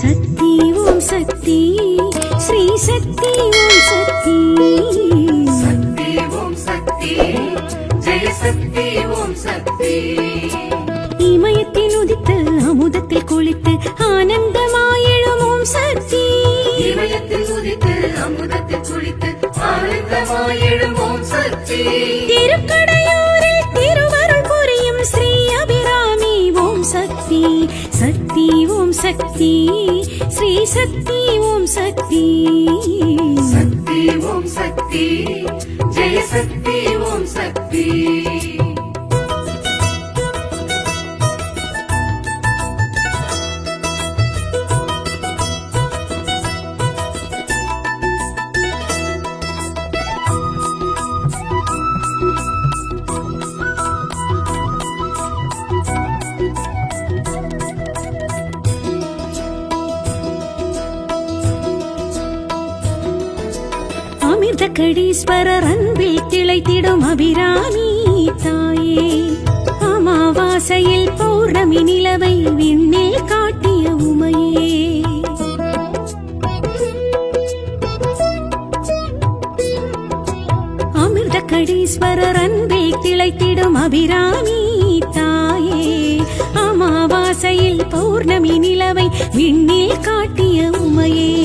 சக்தி ஓம் சக்தி. ஸ்ரீ சக்தி ஓம் சக்தி. சக்தி ஓம் சக்தி. ஜெய சக்தி ஓம் சக்தி. இமயத்தில் உதித்து அமுதத்தில் குளித்து ஆனந்தமாயெழும் ஓம் சக்தி. இமயத்தில் உதித்து அமுதத்தில் குளித்து ஆனந்தமாய் எழும்போம் சக்தி. திருக்கடையூரில் சக்தி ஓம் சக்தி. ஸ்ரீ சக்தி ஓம் சக்தி. சக்தி ஓம் சக்தி. ஜெய சக்தி ஓம் சக்தி. தீர்த்த கடீஸ்வரர் அன்பில் திளைத்திடும் அபிராமி தாயே. அமாவாசையில் பௌர்ணமி நிலவை விண்ணில் காட்டிய உமையே. அமிர்த கடீஸ்வரர் அன்பில் திளைத்திடும் அபிராமி தாயே. அமாவாசையில் பௌர்ணமி நிலவை விண்ணில் காட்டிய உமையே.